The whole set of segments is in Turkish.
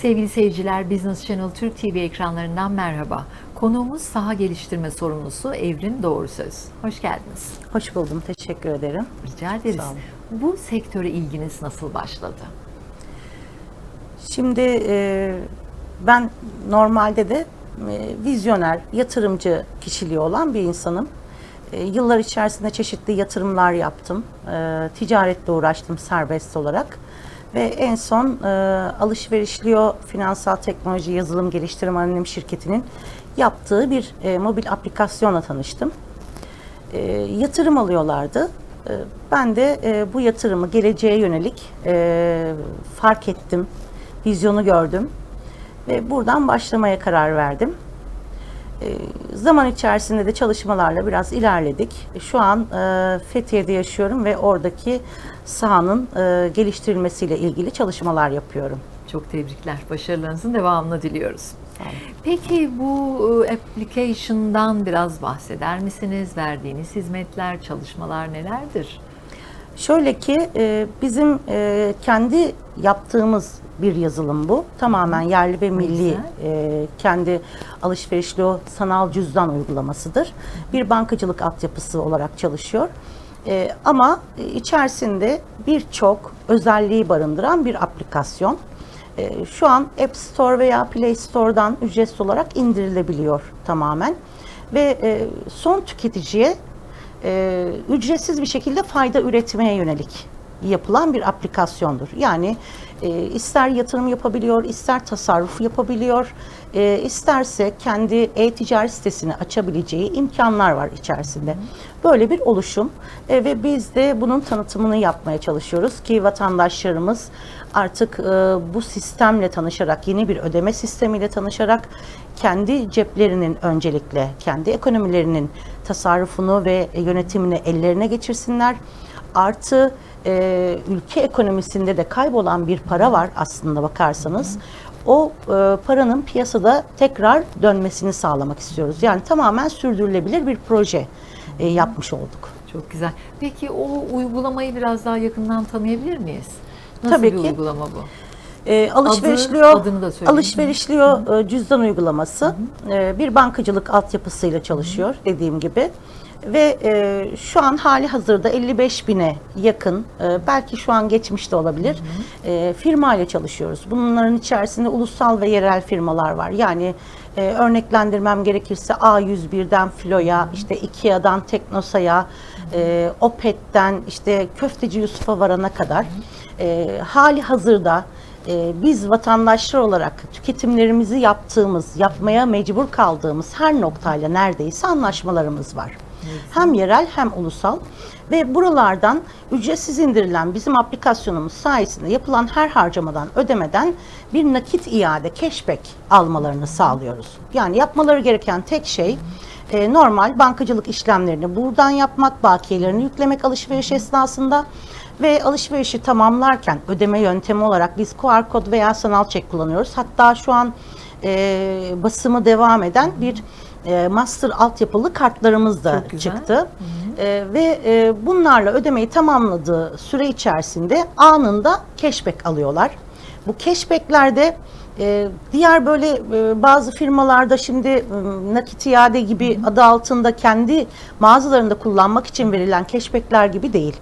Sevgili seyirciler, Business Channel Türk TV ekranlarından merhaba. Konuğumuz saha geliştirme sorumlusu Evrim Doğru Söz. Hoş geldiniz. Hoş buldum, teşekkür ederim. Rica ederiz. Bu sektöre ilginiz nasıl başladı? Şimdi e, ben normalde de e, vizyoner, yatırımcı kişiliği olan bir insanım. E, yıllar içerisinde çeşitli yatırımlar yaptım. E, ticaretle uğraştım serbest olarak. Ve en son e, Alışverişliyo Finansal Teknoloji Yazılım Geliştirme Anonim Şirketi'nin yaptığı bir e, mobil aplikasyonla tanıştım. E, yatırım alıyorlardı. E, ben de e, bu yatırımı geleceğe yönelik e, fark ettim, vizyonu gördüm ve buradan başlamaya karar verdim. E, zaman içerisinde de çalışmalarla biraz ilerledik. Şu an e, Fethiye'de yaşıyorum ve oradaki sahanın e, geliştirilmesiyle ilgili çalışmalar yapıyorum. Çok tebrikler. Başarılarınızın devamını diliyoruz. Peki bu e, application'dan biraz bahseder misiniz? Verdiğiniz hizmetler, çalışmalar nelerdir? Şöyle ki e, bizim e, kendi yaptığımız bir yazılım bu. Tamamen yerli ve milli e, kendi alışverişli o sanal cüzdan uygulamasıdır. Bir bankacılık altyapısı olarak çalışıyor. E, ama içerisinde birçok özelliği barındıran bir aplikasyon. E, şu an App Store veya Play Store'dan ücretsiz olarak indirilebiliyor tamamen. Ve e, son tüketiciye e, ücretsiz bir şekilde fayda üretmeye yönelik yapılan bir aplikasyondur. Yani e, ister yatırım yapabiliyor, ister tasarruf yapabiliyor, e, isterse kendi e-ticaret sitesini açabileceği imkanlar var içerisinde. Böyle bir oluşum E, ve biz de bunun tanıtımını yapmaya çalışıyoruz ki vatandaşlarımız artık e, bu sistemle tanışarak, yeni bir ödeme sistemiyle tanışarak kendi ceplerinin öncelikle, kendi ekonomilerinin tasarrufunu ve yönetimini ellerine geçirsinler. Artı e, ülke ekonomisinde de kaybolan bir para var aslında bakarsanız. O e, paranın piyasada tekrar dönmesini sağlamak istiyoruz. Yani tamamen sürdürülebilir bir proje e, yapmış olduk. Çok güzel. Peki o uygulamayı biraz daha yakından tanıyabilir miyiz? Nasıl Tabii bir ki. uygulama bu? E, alışverişliyo, adını da söyleyin. alışverişliyo e, cüzdan uygulaması e, bir bankacılık altyapısıyla çalışıyor dediğim gibi. Ve e, şu an hali hazırda 55 bine yakın, e, belki şu an geçmiş de olabilir, e, firma ile çalışıyoruz. Bunların içerisinde ulusal ve yerel firmalar var. Yani e, örneklendirmem gerekirse A101'den Filo'ya, işte Ikea'dan Teknosa'ya, e, Opet'ten işte Köfteci Yusuf'a varana kadar e, hali hazırda e, biz vatandaşlar olarak tüketimlerimizi yaptığımız, yapmaya mecbur kaldığımız her noktayla neredeyse anlaşmalarımız var. Hem yerel hem ulusal ve buralardan ücretsiz indirilen bizim aplikasyonumuz sayesinde yapılan her harcamadan, ödemeden bir nakit iade, cashback almalarını sağlıyoruz. Yani yapmaları gereken tek şey e, normal bankacılık işlemlerini buradan yapmak, bakiyelerini yüklemek alışveriş esnasında ve alışverişi tamamlarken ödeme yöntemi olarak biz QR kod veya sanal çek kullanıyoruz. Hatta şu an e, basımı devam eden bir e, master altyapılı kartlarımız da çıktı. E, ve e, bunlarla ödemeyi tamamladığı süre içerisinde anında cashback alıyorlar. Bu cashbacklerde e, diğer böyle e, bazı firmalarda şimdi e, nakit iade gibi adı altında kendi mağazalarında kullanmak için verilen cashbackler gibi değil.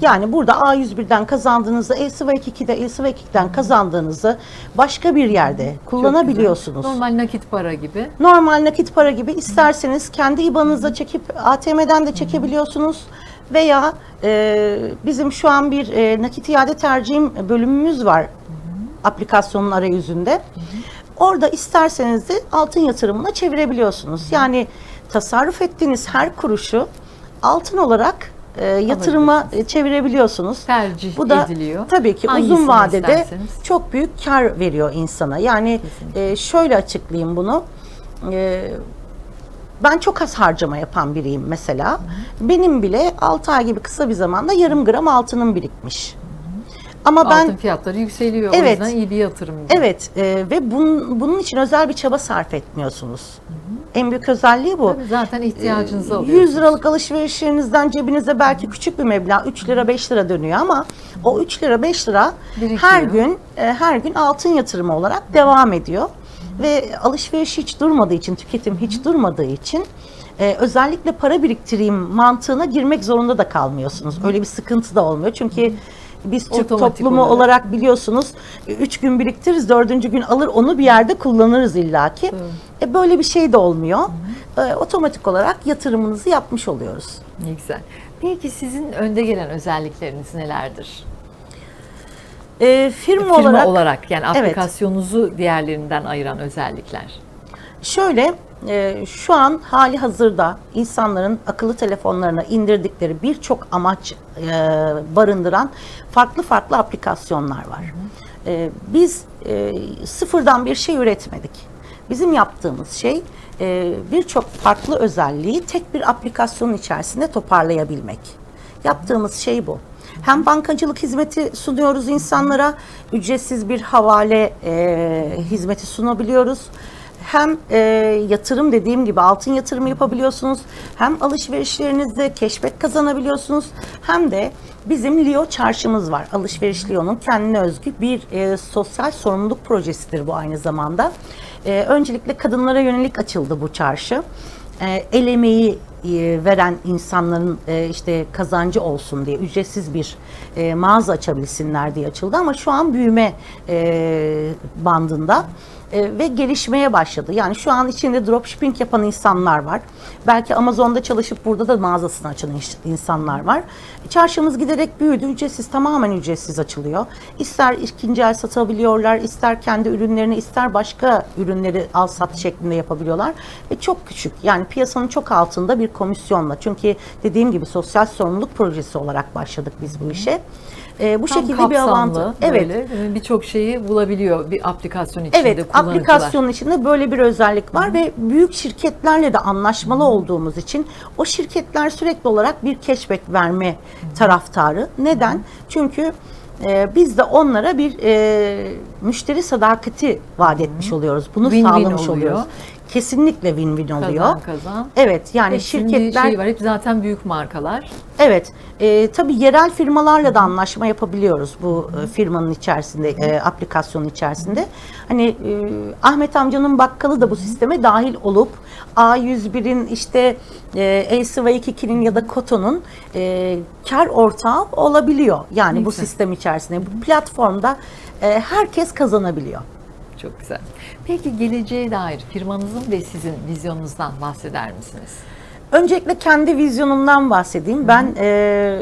Yani burada A101'den kazandığınızı, E-Swake 2'de, E-Swake 2'den kazandığınızı başka bir yerde kullanabiliyorsunuz. Normal nakit para gibi. Normal nakit para gibi isterseniz kendi IBAN'ınıza çekip ATM'den de çekebiliyorsunuz. Veya e, bizim şu an bir e, nakit iade tercihim bölümümüz var aplikasyonun arayüzünde. Orada isterseniz de altın yatırımına çevirebiliyorsunuz. Yani tasarruf ettiğiniz her kuruşu altın olarak e, yatırıma e, çevirebiliyorsunuz. Tercih Bu da ediliyor. tabii ki Hangisini uzun vadede isterseniz. çok büyük kar veriyor insana. Yani Kesinlikle. e, şöyle açıklayayım bunu. E, ben çok az harcama yapan biriyim mesela. Benim bile 6 ay gibi kısa bir zamanda yarım gram altınım birikmiş. Ama ben Altın fiyatları yükseliyor. O Evet. yüzden iyi bir yatırım. bu. evet e, ve bunun, bunun için özel bir çaba sarf etmiyorsunuz. En büyük özelliği bu. Tabii zaten ihtiyacınızı alıyorsunuz. 100 liralık alışverişlerinizden cebinize belki küçük bir meblağ 3 lira 5 lira dönüyor ama o 3 lira 5 lira Birikiyor. her gün e, her gün altın yatırımı olarak devam ediyor. Ve alışveriş hiç durmadığı için, tüketim hiç durmadığı için e, özellikle para biriktireyim mantığına girmek zorunda da kalmıyorsunuz. Öyle bir sıkıntı da olmuyor. Çünkü biz Türk Otomatik toplumu olarak. olarak biliyorsunuz 3 gün biriktiririz, dördüncü gün alır onu bir yerde kullanırız illaki. E, böyle bir şey de olmuyor. E, otomatik olarak yatırımınızı yapmış oluyoruz. Ne güzel. Peki sizin önde gelen özellikleriniz nelerdir? E, firma, Firma olarak, olarak, yani Evet. aplikasyonunuzu diğerlerinden ayıran özellikler. şöyle e, şu an hali hazırda insanların akıllı telefonlarına indirdikleri birçok amaç e, barındıran farklı farklı aplikasyonlar var. E, biz e, sıfırdan bir şey üretmedik. Bizim yaptığımız şey e, birçok farklı özelliği tek bir aplikasyonun içerisinde toparlayabilmek. Yaptığımız şey bu. Hem bankacılık hizmeti sunuyoruz insanlara, ücretsiz bir havale e, hizmeti sunabiliyoruz. Hem e, yatırım dediğim gibi altın yatırımı yapabiliyorsunuz. Hem alışverişlerinizde keşfet kazanabiliyorsunuz. Hem de bizim Leo çarşımız var. Alışveriş Leo'nun kendine özgü bir e, sosyal sorumluluk projesidir bu aynı zamanda. E, öncelikle kadınlara yönelik açıldı bu çarşı. E, el emeği e, veren insanların e, işte kazancı olsun diye ücretsiz bir e, mağaza açabilsinler diye açıldı ama şu an büyüme bandında e, ve gelişmeye başladı. Yani şu an içinde dropshipping yapan insanlar var. Belki Amazon'da çalışıp burada da mağazasını açan insanlar var. Çarşımız giderek büyüdü. Ücretsiz, tamamen ücretsiz açılıyor. İster ikinci el satabiliyorlar, ister kendi ürünlerini, ister başka ürünleri al sat şeklinde yapabiliyorlar. Ve çok küçük, yani piyasanın çok altında bir komisyonla. Çünkü dediğim gibi sosyal sorumluluk projesi olarak başladık biz bu işe. E, bu Tam şekilde bir avantaj. Evet. mi? birçok şeyi bulabiliyor bir aplikasyon içinde Evet, aplikasyonun içinde böyle bir özellik var ve büyük şirketlerle de anlaşmalı olduğumuz için o şirketler sürekli olarak bir cashback verme taraftarı. Neden? Çünkü e, biz de onlara bir e, müşteri sadakati vaat etmiş oluyoruz. Bunu Win-win sağlamış oluyor. oluyoruz. Kesinlikle win-win oluyor. Kazan kazan. Evet, yani Hepsinin bir şirketler şeyi var. Hep zaten büyük markalar. Evet, e, tabii yerel firmalarla da anlaşma yapabiliyoruz bu e, firmanın içerisinde, e, aplikasyonun içerisinde. Hani e, Ahmet amcanın bakkalı da bu sisteme dahil olup A101'in işte e, LCV22'nin ya da Koto'nun e, kar ortağı olabiliyor. Yani bu sistem içerisinde. Bu platformda e, herkes kazanabiliyor. Çok güzel. Peki geleceğe dair firmanızın ve sizin vizyonunuzdan bahseder misiniz? Öncelikle kendi vizyonumdan bahsedeyim. Ben eee,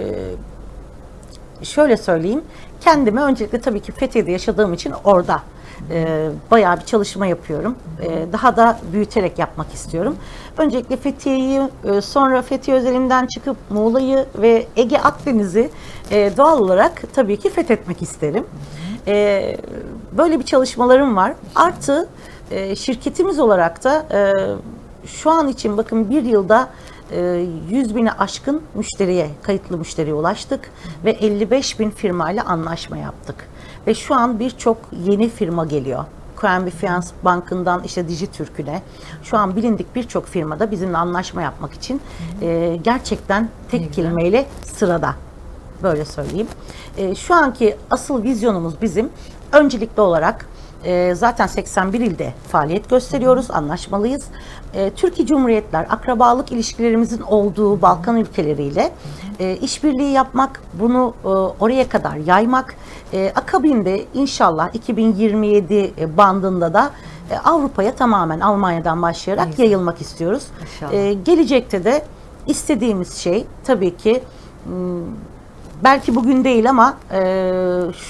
şöyle söyleyeyim. Kendime öncelikle tabii ki Fethiye'de yaşadığım için orada eee, bayağı bir çalışma yapıyorum. Eee, daha da büyüterek yapmak istiyorum. Öncelikle Fethiye'yi, eee, sonra Fethiye özelinden çıkıp Muğla'yı ve Ege Akdeniz'i eee, doğal olarak tabii ki fethetmek isterim. Eee, böyle bir çalışmalarım var. Artı eee, şirketimiz olarak da eee, şu an için bakın bir yılda e, 100 bini aşkın müşteriye, kayıtlı müşteriye ulaştık ve 55 bin firmayla anlaşma yaptık. Ve şu an birçok yeni firma geliyor. QNB Finans Bank'ından işte Dijitürk'üne şu an bilindik birçok firmada bizimle anlaşma yapmak için e, gerçekten tek kelimeyle sırada. Böyle söyleyeyim. E, şu anki asıl vizyonumuz bizim öncelikli olarak e, zaten 81 ilde faaliyet gösteriyoruz, anlaşmalıyız. E, Türkiye Cumhuriyetler, akrabalık ilişkilerimizin olduğu Balkan ülkeleriyle e, işbirliği yapmak, bunu e, oraya kadar yaymak, e, akabinde inşallah 2027 bandında da e, Avrupa'ya tamamen Almanya'dan başlayarak Neyse. yayılmak istiyoruz. E, gelecekte de istediğimiz şey tabii ki belki bugün değil ama e,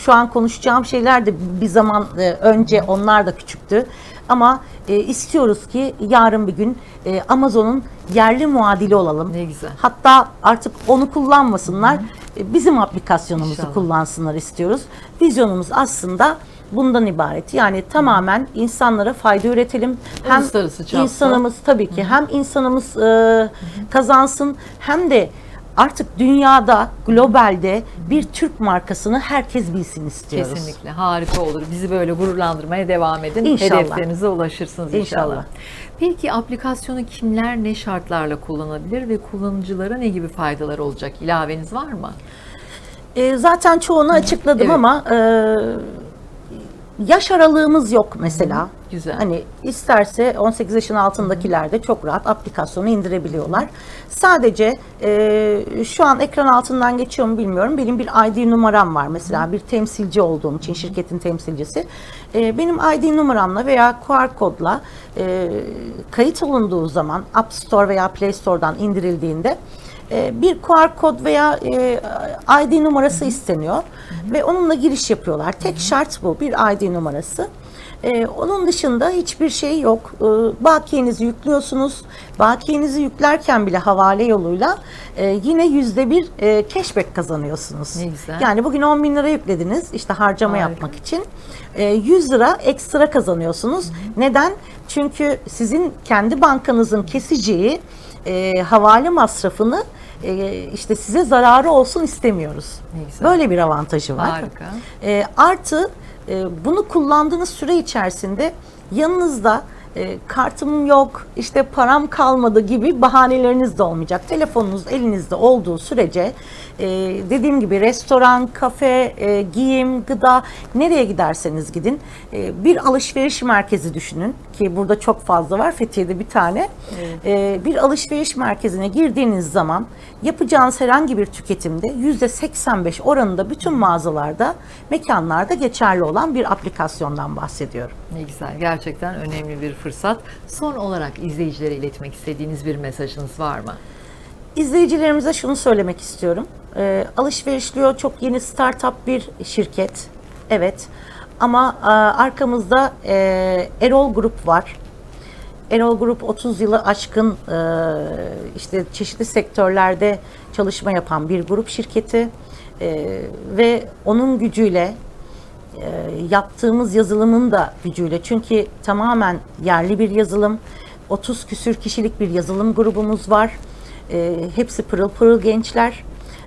şu an konuşacağım şeyler de bir zaman e, önce onlar da küçüktü. Ama e, istiyoruz ki yarın bir gün e, Amazon'un yerli muadili olalım. Ne güzel. Hatta artık onu kullanmasınlar, e, bizim aplikasyonumuzu İnşallah. kullansınlar istiyoruz. Vizyonumuz aslında bundan ibaret. Yani tamamen insanlara fayda üretelim. Uluslararası çapta. insanımız tabii ki hem insanımız e, kazansın hem de artık dünyada, globalde bir Türk markasını herkes bilsin istiyoruz. Kesinlikle harika olur. Bizi böyle gururlandırmaya devam edin. İnşallah. Hedeflerinize ulaşırsınız inşallah. İnşallah. Peki aplikasyonu kimler ne şartlarla kullanabilir ve kullanıcılara ne gibi faydaları olacak? İlaveniz var mı? E, zaten çoğunu açıkladım Evet. ama e, yaş aralığımız yok mesela. Güzel. Hani isterse 18 yaşın altındakiler de çok rahat aplikasyonu indirebiliyorlar. Sadece e, şu an ekran altından geçiyor mu bilmiyorum. Benim bir ID numaram var mesela bir temsilci olduğum için şirketin temsilcisi. E, benim ID numaramla veya QR kodla e, kayıt olunduğu zaman App Store veya Play Store'dan indirildiğinde bir QR kod veya e, ID numarası isteniyor ve onunla giriş yapıyorlar. Tek şart bu bir ID numarası. E, onun dışında hiçbir şey yok. E, bakiyenizi yüklüyorsunuz. Bakiyenizi yüklerken bile havale yoluyla e, yine yüzde bir e, cashback kazanıyorsunuz. Ne güzel. Yani bugün 10 bin lira yüklediniz işte harcama Harika. yapmak için. E, 100 lira ekstra kazanıyorsunuz. Neden? Çünkü sizin kendi bankanızın keseceği e, havale masrafını e, işte size zararı olsun istemiyoruz. Ne güzel. Böyle bir avantajı var. Harika. E, artı e, bunu kullandığınız süre içerisinde yanınızda e, kartım yok, işte param kalmadı gibi bahaneleriniz de olmayacak. Telefonunuz elinizde olduğu sürece e, dediğim gibi restoran, kafe, e, giyim, gıda nereye giderseniz gidin e, bir alışveriş merkezi düşünün ki burada çok fazla var Fethiye'de bir tane. E, bir alışveriş merkezine girdiğiniz zaman yapacağınız herhangi bir tüketimde %85 oranında bütün mağazalarda, mekanlarda geçerli olan bir aplikasyondan bahsediyorum. Ne güzel. Gerçekten önemli bir fırsat. Son olarak izleyicilere iletmek istediğiniz bir mesajınız var mı? İzleyicilerimize şunu söylemek istiyorum. Ee, Alışverişliyor çok yeni startup bir şirket. Evet. Ama e, arkamızda e, Erol Grup var. Erol Grup 30 yılı aşkın e, işte çeşitli sektörlerde çalışma yapan bir grup şirketi E, ve onun gücüyle e, yaptığımız yazılımın da gücüyle çünkü tamamen yerli bir yazılım 30 küsür kişilik bir yazılım grubumuz var E, hepsi pırıl pırıl gençler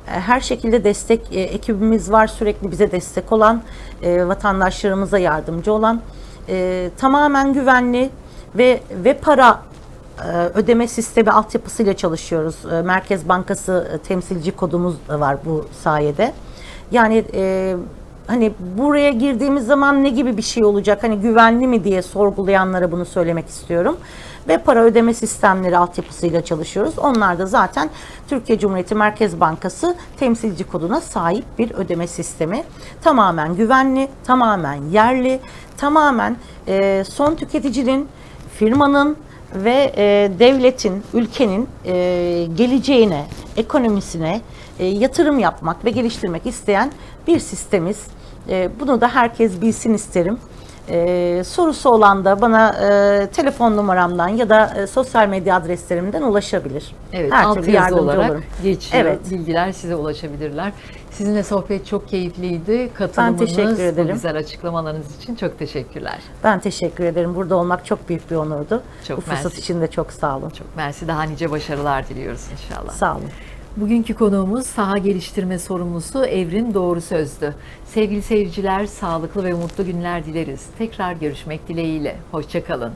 her şekilde destek e, ekibimiz var sürekli bize destek olan e, vatandaşlarımıza yardımcı olan E, tamamen güvenli ve ve para e, ödeme sistemi altyapısıyla çalışıyoruz. E, Merkez Bankası e, temsilci kodumuz var bu sayede. Yani e, hani buraya girdiğimiz zaman ne gibi bir şey olacak? Hani güvenli mi diye sorgulayanlara bunu söylemek istiyorum. Ve para ödeme sistemleri altyapısıyla çalışıyoruz. Onlar da zaten Türkiye Cumhuriyeti Merkez Bankası temsilci koduna sahip bir ödeme sistemi. Tamamen güvenli, tamamen yerli, tamamen e, son tüketicinin, firmanın ve e, devletin, ülkenin e, geleceğine, ekonomisine e, yatırım yapmak ve geliştirmek isteyen bir sistemiz. E, bunu da herkes bilsin isterim. E, sorusu olan da bana e, telefon numaramdan ya da e, sosyal medya adreslerimden ulaşabilir. Evet, Her alt türlü yazı yardımcı olarak olurum. geçiyor. Evet. Bilgiler size ulaşabilirler. Sizinle sohbet çok keyifliydi. Katılımınız, teşekkür bu ederim. güzel açıklamalarınız için çok teşekkürler. Ben teşekkür ederim. Burada olmak çok büyük bir onurdu. Çok Bu fırsat mersi. için de çok sağ olun. Çok mersi. Daha nice başarılar diliyoruz inşallah. Sağ olun. Bugünkü konuğumuz saha geliştirme sorumlusu Evrin Doğru Sözdü. Sevgili seyirciler, sağlıklı ve mutlu günler dileriz. Tekrar görüşmek dileğiyle. Hoşçakalın.